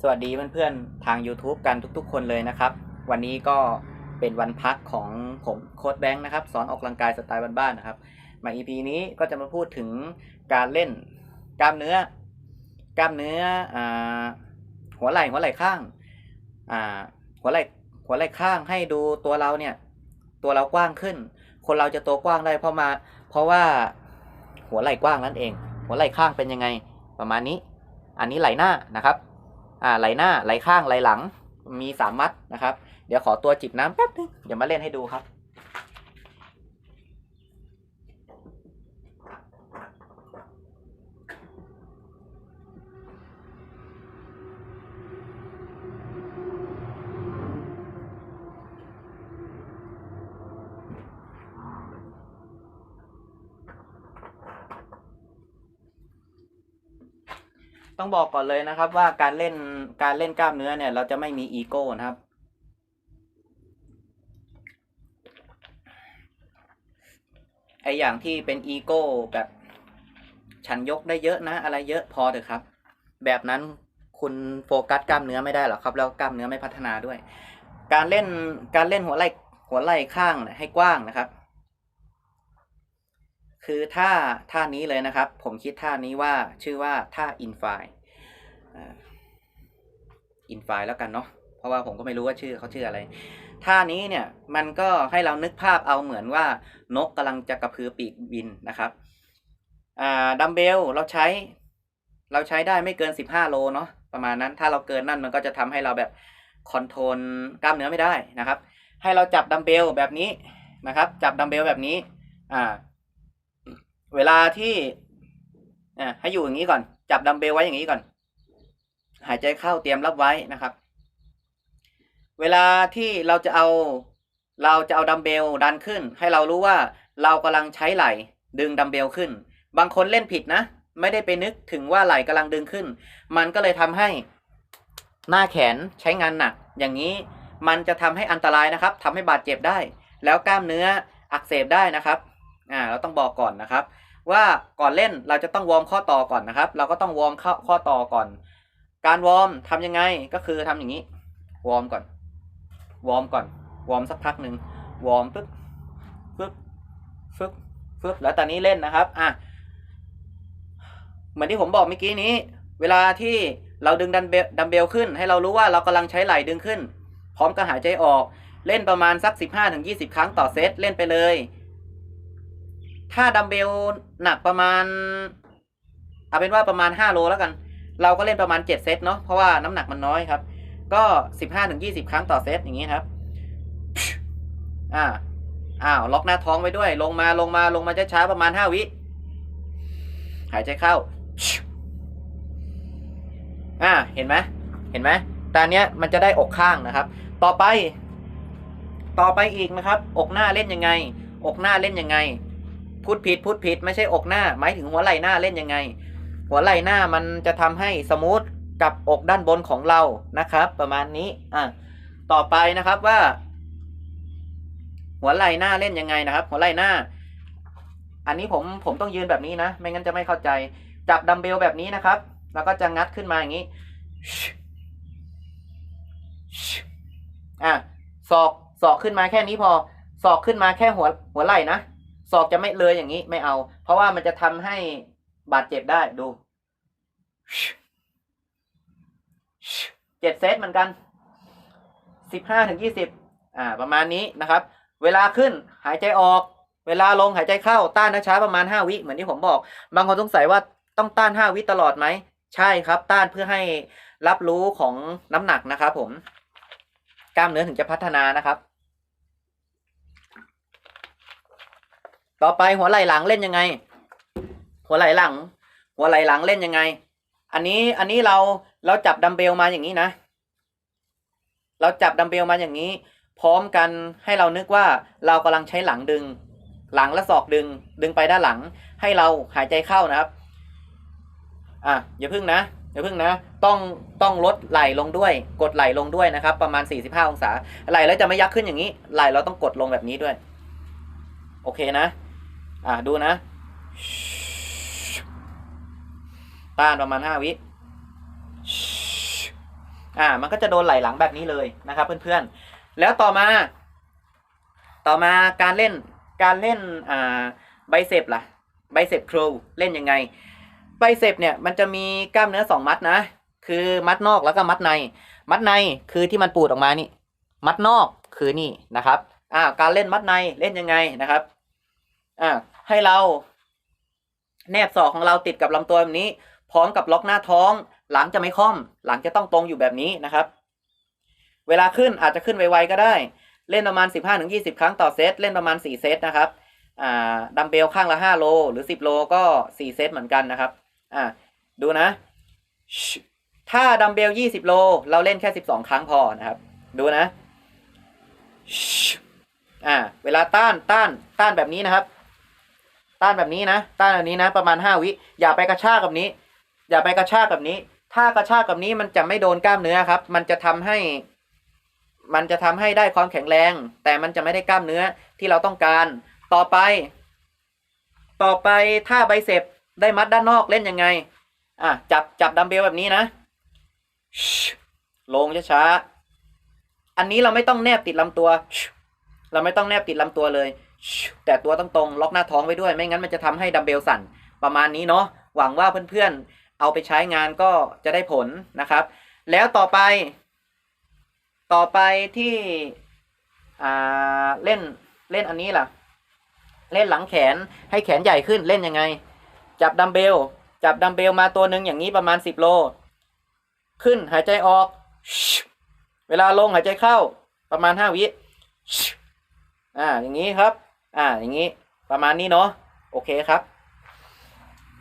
สวัสดีเพื่อนๆทาง YouTube กันทุกๆ คนเลยนะครับ วันนี้ก็เป็นวันพักของผมโค้ดแบงค์นะครับ สอนออกกำลังกายสไตล์บ้านๆนะครับมา EP นี้ก็จะมาพูดถึงการเล่นกล้ามเนื้อกล้ามเนื้ออหัวไหล่หัวไหล่ข้างาหัวไหล่หัวไหล่ข้างให้ดูตัวเราเนี่ยตัวเรากว้างขึ้น คนเราจะตัวกว้างได้เพราะมา เพราะว่าหัวไหล่กว้างนั่นเอง หัวไหล่ข้างเป็นยังไงประมาณนี้ อันนี้ไหล่หน้านะครับ อ่าไหลหน้าไหลข้างไหลหลังมีสามมัดนะครับ เดี๋ยวขอตัวจิบน้ำแป๊บนึงเดี๋ยวมาเล่นให้ดูครับ ต้องบอกก่อนเลยนะครับ ว่าการเล่นการเล่นกล้ามเนื้อเนี่ย เราจะไม่มีอีโก้นะครับ ไออย่างที่เป็นอีโก้แบบฉันยกได้เยอะนะ อะไรเยอะพอเถอะครับ แบบนั้นคุณโฟกัสกล้ามเนื้อไม่ได้หรอกครับ แล้วกล้ามเนื้อไม่พัฒนาด้วย การเล่นการเล่นหัวไหล่หัวไหล่ข้างให้กว้างนะครับ คือท่าท่านี้เลยนะครับ ผมคิดท่านี้ว่าชื่อว่าท่าอินไฟ อินไฟแล้วกันเนาะเพราะว่าผมก็ไม่รู้ว่าชื่อเขาชื่ออะไร ท่านี้เนี่ยมันก็ให้เรานึกภาพเอาเหมือนว่านกกำลังจะกระพือปีกบินนะครับดัมเบลเราใช้ เราใช้ได้ไม่เกิน 15 โลเนาะประมาณนั้นถ้าเราเกินนั่นมันก็จะทำให้เราแบบคอนโทรลกล้ามเนื้อไม่ได้นะครับ ให้เราจับดัมเบลแบบนี้นะครับ จับดัมเบลแบบนี้อ่าเวลาที่อ่าให้อยู่อย่างนี้ก่อน จับดัมเบลไว้อย่างนี้ก่อน หายใจเข้าเตรียมรับไว้นะครับ เวลาที่เราจะเอาเราจะเอาดัมเบลดันขึ้น ให้เรารู้ว่าเรากำลังใช้ไหล่ดึงดัมเบลขึ้น บางคนเล่นผิดนะ ไม่ได้ไปนึกถึงว่าไหล่กำลังดึงขึ้น มันก็เลยทำให้หน้าแขนใช้งานหนัก อย่างนี้มันจะทำให้อันตรายนะครับทำให้บาดเจ็บได้ แล้วกล้ามเนื้ออักเสบได้นะครับอ่าเราต้องบอกก่อนนะครับ ว่าก่อนเล่นเราจะต้องวอร์มข้อต่อก่อนนะครับ เราก็ต้องวอร์มข้อข้อต่อก่อน การวอร์มทำยังไงก็คือทำอย่างนี้ วอร์มก่อน วอร์มก่อน วอร์มสักพักหนึ่งวอร์มปึ๊บปึ๊บปึ๊บปึ๊บแล้วตอนนี้เล่นนะครับอะเหมือนที่ผมบอกเมื่อกี้นี้ เวลาที่เราดึงดัมเบลดัมเบลขึ้น ให้เรารู้ว่าเรากำลังใช้ไหล่ดึงขึ้น พร้อมกับหายใจออก เล่นประมาณสัก 15-20 ครั้งต่อเซตเล่นไปเลย ถ้าดัมเบลหนักประมาณเอาเป็นว่าประมาณ 5 โลแล้วกัน เราก็เล่นประมาณ 7 เซตเนาะเพราะว่าน้ำหนักมันน้อยครับ ก็ 15-20 ครั้งต่อเซตอย่างนี้ครับอ่าอ้าวล็อกหน้าท้องไว้ด้วย ลงมาลงมาลงมาช้าๆประมาณ 5 วิหายใจเข้าอ่าเห็นไหมเห็นไหมตอนเนี้ยมันจะได้อกข้างนะครับ ต่อไป ต่อไปอีกนะครับ อกหน้าเล่นยังไง อกหน้าเล่นยังไงพูดผิดพูดผิดไม่ใช่อกหน้า หมายถึงหัวไหล่หน้าเล่นยังไง หัวไหล่หน้ามันจะทำให้สมูทกับอกด้านบนของเรานะครับ ประมาณนี้อะต่อไปนะครับว่า หัวไหล่หน้าเล่นยังไงนะครับ หัวไหล่หน้า อันนี้ผมผมต้องยืนแบบนี้นะ ไม่งั้นจะไม่เข้าใจ จับดัมเบลแบบนี้นะครับ แล้วก็จะงัดขึ้นมาอย่างนี้อะศอกศอกขึ้นมาแค่นี้พอศอกขึ้นมาแค่หัวหัวไหล่นะศอกจะไม่เลยอย่างนี้ไม่เอา เพราะว่ามันจะทำให้ บาดเจ็บได้ดูเจ็ดเซตเหมือนกันสิบห้าถึงยี่สิบอ่า ประมาณนี้นะครับ เวลาขึ้นหายใจออก เวลาลงหายใจเข้าต้านช้าประมาณห้าวิเหมือนที่ผมบอก บางคนสงสัยว่าต้องต้านห้าวิตลอดไหม ใช่ครับ ต้านเพื่อให้รับรู้ของน้ำหนักนะครับผม กล้ามเนื้อถึงจะพัฒนานะครับ ต่อไปหัวไหล่หลังเล่นยังไง หัวไหล่หลัง หัวไหล่หลังเล่นยังไง อันนี้อันนี้เราเราจับดัมเบลมาอย่างนี้นะ เราจับดัมเบลมาอย่างนี้ พร้อมกันให้เรานึกว่าเรากำลังใช้หลังดึง หลังและศอกดึง ดึงไปด้านหลัง ให้เราหายใจเข้านะครับ อะอย่าพึ่งนะอย่าพึ่งนะ ต้องต้องลดไหล่ลงด้วย กดไหล่ลงด้วยนะครับ ประมาณ 45 องศา ไหล่แล้วจะไม่ยักขึ้นอย่างนี้ ไหล่เราต้องกดลงแบบนี้ด้วย โอเคนะ อะดูนะ ต้านประมาณ 5 วิอ่า มันก็จะโดนไหลหลังแบบนี้เลยนะครับเพื่อนๆ แล้วต่อมา ต่อมาการเล่นการเล่นอ่าไบเซปล่ะไบเซปครูเล่นยังไงไบเซปเนี่ยมันจะมีกล้ามเนื้อสองมัดนะ คือมัดนอกแล้วก็มัดใน มัดในคือที่มันปูดออกมานี่ มัดนอกคือนี่นะครับอ่าการเล่นมัดในเล่นยังไงนะครับอ่าให้เราแนบศอกของเราติดกับลำตัวแบบนี้ พร้อมกับล็อกหน้าท้อง หลังจะไม่ค่อม หลังจะต้องตรงอยู่แบบนี้นะครับ เวลาขึ้นอาจจะขึ้นไวๆก็ได้ เล่นประมาณ 15-20 ครั้งต่อเซต เล่นประมาณ 4 เซตนะครับดัมเบลข้างละ 5 โล หรือ 10 โลก็ 4 เซตเหมือนกันนะครับดูนะ ถ้าดัมเบล 20 โล เราเล่นแค่ 12 ครั้งพอนะครับ ดูนะอ่าเวลาต้านต้านต้านแบบนี้นะครับ ต้านแบบนี้นะ ต้านแบบนี้นะ ประมาณ 5 วิ อย่าไปกระชากแบบนี้ อย่าไปกระชากแบบนี้ ถ้ากระชากแบบนี้มันจะไม่โดนกล้ามเนื้อครับ มันจะทำให้ มันจะทำให้ได้ความแข็งแรง แต่มันจะไม่ได้กล้ามเนื้อที่เราต้องการ ต่อไป ต่อไปถ้าไบเซปได้มัดด้านนอกเล่นยังไง อะจับจับดัมเบลแบบนี้นะ ลงช้าๆ อันนี้เราไม่ต้องแนบติดลำตัว เราไม่ต้องแนบติดลำตัวเลย แต่ตัวต้องตรงล็อกหน้าท้องไว้ด้วย ไม่งั้นมันจะทำให้ดัมเบลสั่น ประมาณนี้เนาะ หวังว่าเพื่อนๆ เอาไปใช้งานก็จะได้ผลนะครับ แล้วต่อไป ต่อไปที่เล่นเล่นอันนี้ล่ะ เล่นหลังแขนให้แขนใหญ่ขึ้นเล่นยังไง จับดัมเบล จับดัมเบลมาตัวหนึ่งอย่างนี้ประมาณสิบโล ขึ้นหายใจออก เวลาลงหายใจเข้าประมาณห้าวิอ่าอย่างนี้ครับ อ่าอย่างนี้ประมาณนี้เนาะโอเคครับ